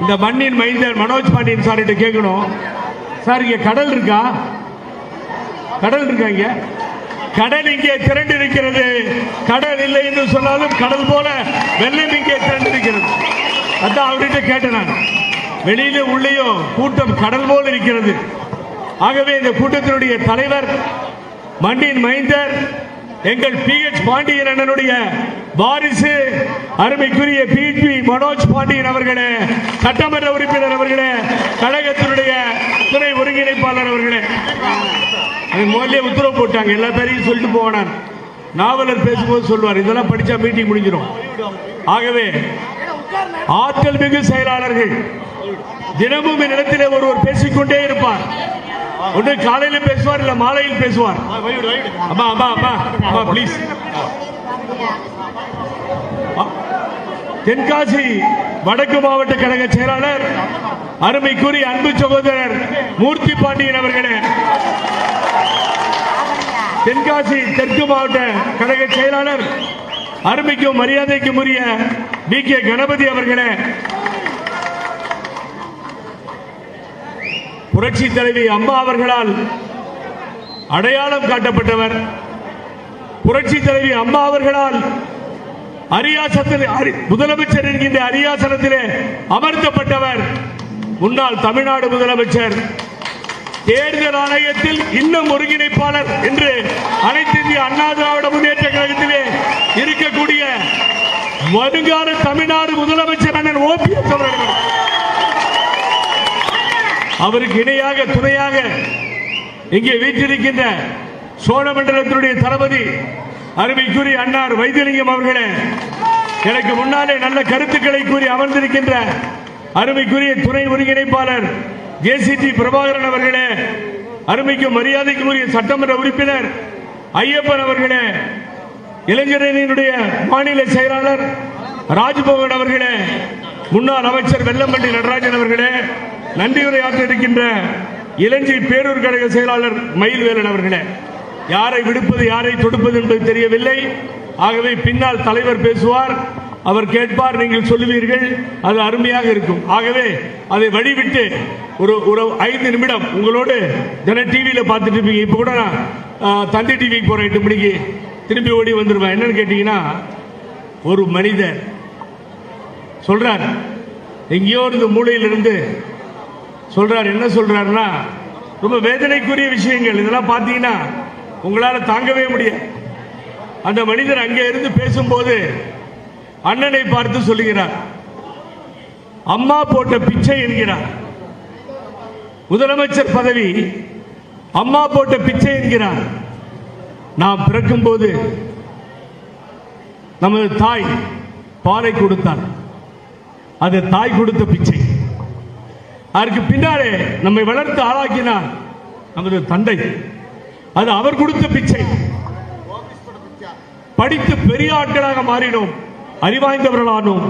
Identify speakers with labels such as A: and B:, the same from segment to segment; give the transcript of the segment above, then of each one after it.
A: இந்த மண்ணின் மைந்தர் மனோஜ் பாண்டியன் சார் கிட்ட கேட்கணும். சார் இங்க கடல் இருக்கா? கடல் இருக்கா இங்க? கடல் இங்கே திரண்டு இருக்கிறது கடல் இல்லை என்று சொன்னாலும் கடல் போல வெள்ளம் இங்கே திரண்டு இருக்கிறது அதான் அவர்கிட்ட கேட்டேன் நான். வெளியில உள்ளேயும் கூட்டம் கடல் போல் இருக்கிறது. ஆகவே இந்த கூட்டத்தினுடைய தலைவர் மண்ணின் மைந்தர் எங்கள் பி எச் பாண்டியன் அண்ணனுடைய வாரிசு அருமைக்குரிய பிபி மனோஜ் பாண்டியன் அவர்களே சட்டமன்ற உறுப்பினர் அவர்களே கழகத்தினுடைய துணை ஒருங்கிணைப்பாளர் அவர்களே. முதல்ல உத்தரவு போட்டாங்க எல்லா பேரையும் சொல்லிட்டு போனார் நாவலர் பேசும்போது சொல்வார் இதெல்லாம் படிச்சா மீட்டிங் முடிஞ்சிடும் ஆகவே ஆற்றல் மிகு செயலாளர்கள் தினமும் என்னிடத்திலே ஒருவர் பேசிக்கொண்டே இருப்பார். ஒன்று காலையில் பேசுவார் இல்ல மாலையில் பேசுவார். அம்மா அம்மா அம்மா அம்மா ப்ளீஸ் தென்காசி வடக்கு மாவட்ட கழக செயலாளர் அருமைக்குரிய அன்பு சகோதரர் மூர்த்தி பாண்டியன் அவர்களே. தென்காசி தெற்கு மாவட்ட கழக செயலாளர் அருமைக்கும் மரியாதைக்கும் உரிய பி கே கணபதி அவர்களே. புரட்சி தலைவி அம்மா அவர்களால் அடையாளம் காட்டப்பட்டவர் புரட்சி தலைவி அம்மா அவர்களால் அரியாசத்தில் அரி- முதலமைச்சர் என்கின்ற அரியாசனத்திலே அமர்த்தப்பட்டவர் முன்னாள் தமிழ்நாடு முதலமைச்சர். தேர்தல் ஆணையத்தில் இன்னும் ஒருங்கிணைப்பாளர் என்று அனைத்து இந்திய அண்ணா திராவிட முன்னேற்ற கழகத்திலே இருக்கக்கூடிய வருங்கால தமிழ்நாடு முதலமைச்சர் அண்ணன் ஓபிஎஸ் அவர்கள். அவருக்கு இணையாக துணையாக இங்கே வீற்றிருக்கின்ற சோழமண்டலத்தினுடைய தளபதி அருமைக்குரிய அன்னார் வைத்தியலிங்கம் அவர்களே எனக்கு முன்னாலே நல்ல கருத்துக்களை கூறி அமர்ந்திருக்கின்ற அருமைக்குரிய துணை ஒருங்கிணைப்பாளர் ஜேசிடி பிரபாகரன் அவர்களே அருமைக்கும் மரியாதைக்குரிய உரிய சட்டமன்ற உறுப்பினர் ஐயப்பன் அவர்களே இளைஞரணியினுடைய மாநில செயலாளர் ராஜ்பவன் அவர்களே முன்னாள் அமைச்சர் வெல்லம்பள்ளி நடராஜன் அவர்களே நன்றியுரையாற்ற இருக்கின்ற இளஞ்சி பேரூர் கழக செயலாளர் மயில்வேலன் அவர்களே. யாரை விடுப்பது யாரை தொடுப்பது என்பது தெரியவில்லை. ஆகவே பின்னால் தலைவர் பேசுவார் அவர் கேட்பார் நீங்கள் சொல்லுவீர்கள் அது அருமையாக இருக்கும். ஆகவே அதை வழிவிட்டு ஒரு ஒரு ஐந்து நிமிடம் உங்களோடு தின டிவியில் பார்த்துட்டு இருப்பீங்க. இப்போ கூட நான் தந்தி டிவிக்கு போகிறேன் எட்டு மணிக்கு. திரும்பி ஓடி வந்துடுவேன் என்னன்னு கேட்டிங்கன்னா ஒரு மனிதர் சொல்கிறார் எங்கேயோ இருந்து மூலையிலிருந்து சொல்கிறார் என்ன சொல்கிறாருன்னா ரொம்ப வேதனைக்குரிய விஷயங்கள். இதெல்லாம் பார்த்தீங்கன்னா உங்களால் தாங்கவே முடியாது அந்த மனிதர் அங்கே இருந்து பேசும்போது அண்ணனை பார்த்து சொல்லுகிறார் அம்மா போட்ட பிச்சை என்கிறார். முதலமைச்சர் பதவி அம்மா போட்ட பிச்சை என்கிறார். நாம் பிறக்கும்போது நமது தாய் பாலை கொடுத்தார். அது தாய் கொடுத்த பிச்சை. அதற்கு பின்னாலே நம்மை வளர்த்து ஆளாக்கினார் நமது தந்தை. அது அவர் கொடுத்த பிச்சை. படித்து பெரிய ஆட்களாக மாறினோம். அறிவாய்ந்தவர்களானோம்.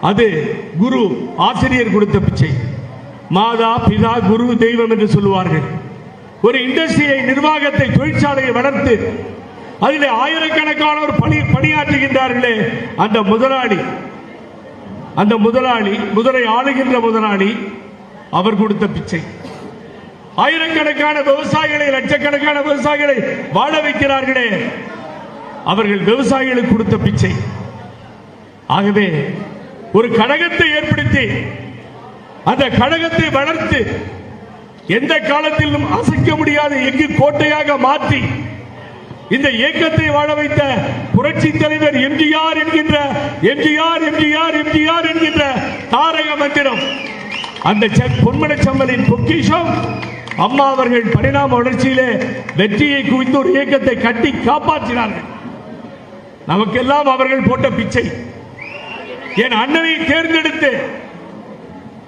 A: அது குரு ஆசிரியர் கொடுத்த பிச்சை. மாதா பிதா குரு தெய்வம் என்று சொல்லுவார்கள். ஒரு இண்டஸ்ட்ரியை நிர்வாகத்தை தொழிற்சாலையை வளர்த்து அதில் ஆயிரக்கணக்கானோர் பணி பணியாற்றுகின்றார்களே. அந்த முதலாளி அந்த முதலாளி முதலை ஆளுகின்ற முதலாளி அவர் கொடுத்த பிச்சை. ஆயிரக்கணக்கான விவசாயிகளை லட்சக்கணக்கான விவசாயிகளை வாழ வைக்கிறார்களே. அவர்கள் விவசாயிகளுக்கு கொடுத்த பிச்சை. ஆகவே ஒரு கழகத்தை ஏற்படுத்தி அந்த கழகத்தை வளர்த்து எந்த காலத்திலும் அசைக்க முடியாத எங்கு கோட்டையாக மாற்றி இந்த இயக்கத்தை வாழ வைத்த புரட்சி தலைவர் எம்ஜிஆர் என்கின்ற எம்ஜிஆர் எம்ஜிஆர் எம்ஜிஆர் என்கின்ற தாரக மந்திரம். அந்த செ- பொன்மனச் பொக்கிஷம் அம்மா அவர்கள் பரிணாம வளர்ச்சியிலே வெற்றியை குவித்து ஒரு இயக்கத்தை கட்டி காப்பாற்றினார்கள். நமக்கெல்லாம் அவர்கள் போட்ட பிச்சை. என் அண்ணனை தேர்ந்தெடுத்து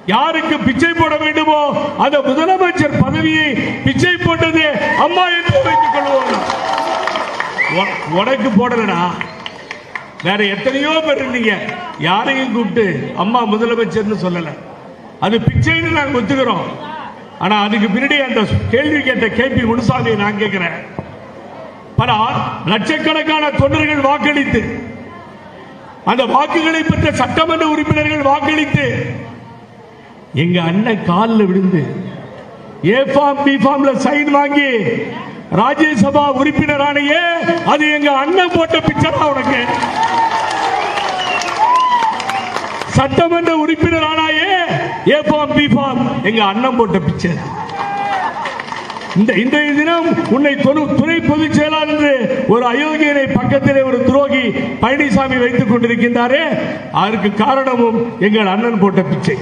A: யாருக்கு பிச்சை போட வேண்டுமோ அந்த முதலமைச்சர் பதவியை பிச்சை போட்டது அம்மா என்று வைத்துக் கொள்வோம். உனக்கு போடலடா. வேற எத்தனையோ பேர் இருந்தீங்க. யாரையும் கூப்பிட்டு அம்மா முதலமைச்சர்னு சொல்லல. அது பிச்சைன்னு நாங்கள் ஒத்துக்கிறோம். ஆனா அதுக்கு பின்னாடி அந்த கேள்வி கேட்ட கேபி முனுசாமி நான் கேட்கிறேன். பல லட்சக்கணக்கான தொண்டர்கள் வாக்களித்து அந்த வாக்குகளை பெற்ற சட்டமன்ற உறுப்பினர்கள் வாக்களித்து எங்க அண்ணன் காலில் விழுந்து ஏ ஃபார்ம் பி ஃபார்ம்ல சைன் வாங்கி ராஜ்யசபா உறுப்பினரானையே அது எங்க அண்ணன் போட்ட பிக்சரா உனக்கு. சட்டமன்ற உறுப்பினர் ஆனாயே ஏ ஃபார்ம் பி ஃபார்ம் எங்க அண்ணன் போட்ட பிக்சர் இந்த இன்றைய தினம் உன்னை தொடு- துணை பொதுச் செயலாளர் என்று ஒரு அயோக்கியனை பக்கத்திலே ஒரு துரோகி பழனிசாமி வைத்துக் கொண்டிருக்கின்றாரே அதற்கு காரணமும் எங்கள் அண்ணன் போட்ட பிச்சை.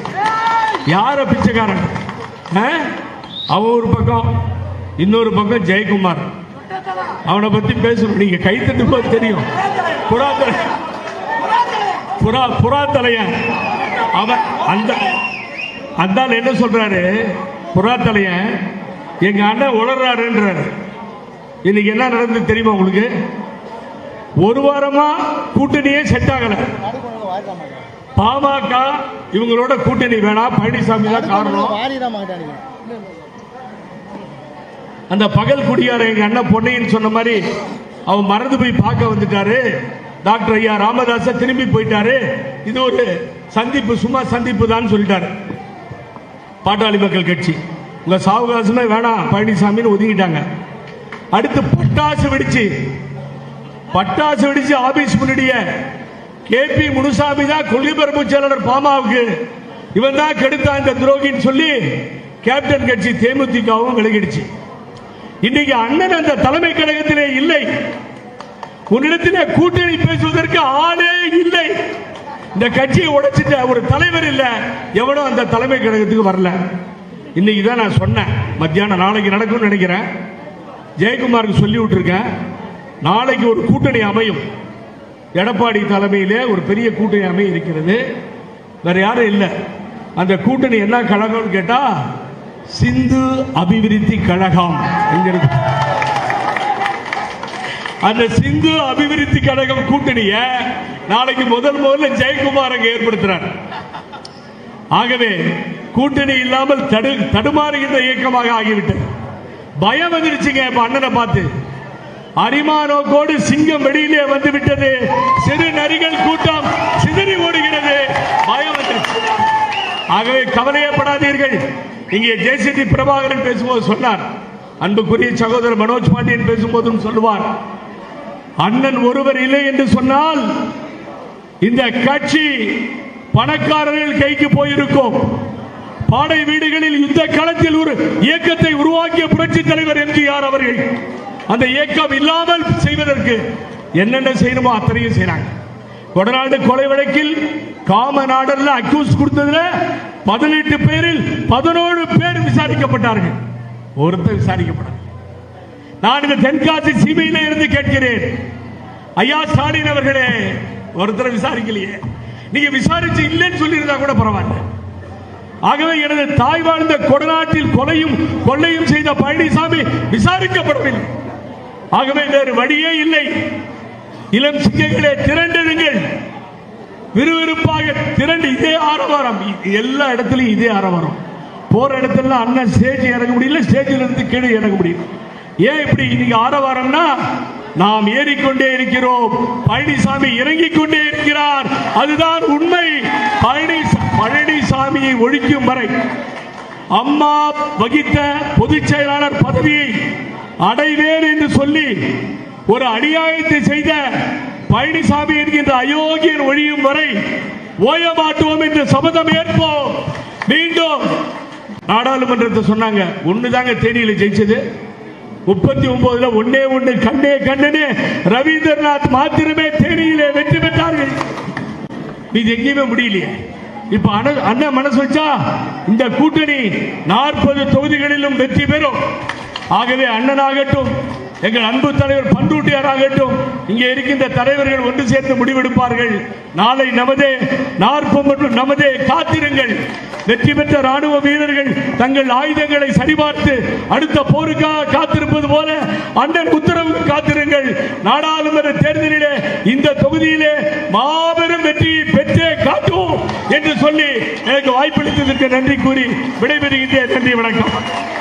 A: யார பிச்சைக்காரன்? ஆ? அவன் ஒரு பக்கம் இன்னொரு பக்கம் ஜெயக்குமார். அவனை பத்தி பேசணும் நீங்க கைத்தட்டு போது தெரியும். புறா புறா புறா தலையன். அவன் அந்த அந்த என்ன சொல்றாரு? புறா தலையன் எங்க அண்ணன் உளர்றாருன்றாரு இன்னைக்கு என்ன நடந்தது தெரியுமா உங்களுக்கு? ஒரு வாரமா கூட்டணியே செட் ஆகல. பாமக இவங்களோட கூட்டணி வேணாம் பழனிசாமி தான் காரணம். அந்த பகல் குடியார எங்க அண்ணன் பொன்னையன் சொன்ன மாதிரி அவன் மறந்து போய் பார்க்க வந்துட்டாரு. டாக்டர் ஐயா ராமதாச திரும்பி போயிட்டாரு. இது ஒரு சந்திப்பு சும்மா சந்திப்பு தான் சொல்லிட்டாரு. பாட்டாளி மக்கள் கட்சி. உங்க சாவகாசமே வேணாம் பழனிசாமின்னு ஒதுங்கிட்டாங்க. அடுத்து பட்டாசு வெடிச்சு. பட்டாசு வெடிச்சு ஆபீஸ் முன்னாடிய கேபி முனுசாமி தான் கொள்கை செயலாளர் பாமாவுக்கு இவன் தான் கெடுத்தான் இந்த துரோகின்னு சொல்லி கேப்டன் கட்சி தேமுதிகவும் விலகிடுச்சு. இன்னைக்கு அண்ணன் அந்த தலைமை கழகத்திலே இல்லை. உன்னிடத்திலே கூட்டணி பேசுவதற்கு ஆளே இல்லை. இந்த கட்சியை உடைச்சிட்ட ஒரு தலைவர் இல்லை. எவனும் அந்த தலைமை கழகத்துக்கு வரல. இன்னைக்கு தான் நான் சொன்னேன். மத்தியானம் நாளைக்கு நடக்கும்னு நினைக்கிறேன். ஜெயக்குமாருக்கு சொல்லி விட்டுருக்கேன். நாளைக்கு ஒரு கூட்டணி அமையும். எடப்பாடி தலைமையிலே ஒரு பெரிய கூட்டணி அமைய இருக்கிறது. வேற யாரும் இல்லை. அந்த கூட்டணி என்ன கழகம்னு கேட்டா சிந்து அபிவிருத்தி கழகம். எங்க இருக்கு அந்த சிந்து அபிவிருத்தி கழகம் கூட்டணிய நாளைக்கு முதல் முதல்ல ஜெயக்குமார் அங்க ஏற்படுத்துறார். ஆகவே கூட்டணி இல்லாமல் தடு தடுமாறுகின்ற இயக்கமாக ஆகிவிட்டது. பயம் வந்துருச்சுங்க இப்ப அண்ணனை பார்த்து. அரிமானோக்கோடு சிங்கம் வெளியிலே வந்து விட்டது. சிறு நரிகள் கூட்டம் சிதறி ஓடுகிறது. பயம் வந்துருச்சு. ஆகவே கவலையப்படாதீர்கள். இங்கே ஜெயசிடி பிரபாகரன் பேசும்போது சொன்னார். அன்புக்குரிய சகோதரர் மனோஜ் பாண்டியன் பேசும்போதும் சொல்லுவார். அண்ணன் ஒருவர் இல்லை என்று சொன்னால் இந்த கட்சி பணக்காரர்கள் கைக்கு போயிருக்கும். பாடை வீடுகளில் யுத்த களத்தில் ஒரு இயக்கத்தை உருவாக்கிய புரட்சி தலைவர் எம்ஜிஆர் அவர்கள். அந்த இயக்கம் இல்லாமல் செய்வதற்கு என்னென்ன செய்யணுமோ அத்தனையும் செய்யறாங்க கொடநாடு கொலை வழக்கில் காமன் ஆர்டர்ல அக்யூஸ் கொடுத்ததுல பதினெட்டு பேரில் பதினோரு பேர் விசாரிக்கப்பட்டார்கள். ஒருத்தர் விசாரிக்கப்பட்டார் நான் இந்த தென்காசி சிபியில இருந்து கேட்கிறேன். ஐயா ஸ்டாலின் அவர்களே ஒருத்தரை விசாரிக்கலையே. நீங்க விசாரிச்சு இல்லைன்னு சொல்லியிருந்தா கூட பரவாயில்ல. ஆகவே எனது தாய் வாழ்ந்த கொடநாட்டில் கொலையும் கொள்ளையும் செய்த பழனிசாமி விசாரிக்கப்படவில்லை. ஆகவே வேறு வழியே இல்லை. இளம் சிங்கங்களே திரண்டெடுங்கள். விறுவிறுப்பாக திரண்டு இதே ஆரவாரம். எல்லா இடத்துலையும் இதே ஆரவாரம். போற இடத்துல அண்ணன் ஸ்டேஜ் இறங்க முடியல ஸ்டேஜில் இருந்து கீழே இறங்க முடியும் ஏன் இப்படி இன்னைக்கு ஆரவாரம்னா நாம் ஏறிக்கொண்டே இருக்கிறோம். பழனிசாமி இறங்கிக் கொண்டே இருக்கிறார். அதுதான் உண்மை. பழனி பழனிசாமியை ஒழிக்கும் வரை அம்மா வகித்த பொதுச் செயலாளர் பதவியை அடைவேன் என்று சொல்லி ஒரு அநியாயத்தை செய்த பழனிசாமி என்கின்ற அயோக்கியன் ஒழியும் வரை ஓய மாட்டோம் என்று சபதம் ஏற்போம். மீண்டும் நாடாளுமன்றத்தை சொன்னாங்க ஒண்ணுதாங்க தேனியில ஜெயிச்சது. முப்பத்தி ஒன்பதுல ஒன்னே ஒண்ணு கண்ணே கண்ணனே ரவீந்திரநாத் மாத்திரமே தேனியிலே வெற்றி பெற்றார்கள். இது எங்கேயுமே முடியலையே. இப்ப அண்ணன் அண்ணன் மனசு வச்சா இந்த கூட்டணி நாற்பது தொகுதிகளிலும் வெற்றி பெறும். ஆகவே அண்ணனாகட்டும் எங்கள் அன்பு தலைவர் பண்டூட்டியாராகட்டும் இங்கே இருக்கின்ற தலைவர்கள் ஒன்று சேர்ந்து முடிவெடுப்பார்கள். நாளை நமதே நாற்பம் மற்றும் நமதே காத்திருங்கள். வெற்றி பெற்ற ராணுவ வீரர்கள் தங்கள் ஆயுதங்களை சரிபார்த்து அடுத்த போருக்காக காத்திருப்பது போல அண்ணன் உத்தரவு காத்திருங்கள். நாடாளுமன்ற தேர்தலிலே இந்த தொகுதியிலே மாபெரும் வெற்றியை பெற்றே காட்டுவோம் என்று சொல்லி எனக்கு வாய்ப்பளித்ததற்கு நன்றி கூறி விடைபெறுகின்றேன். நன்றி வணக்கம்.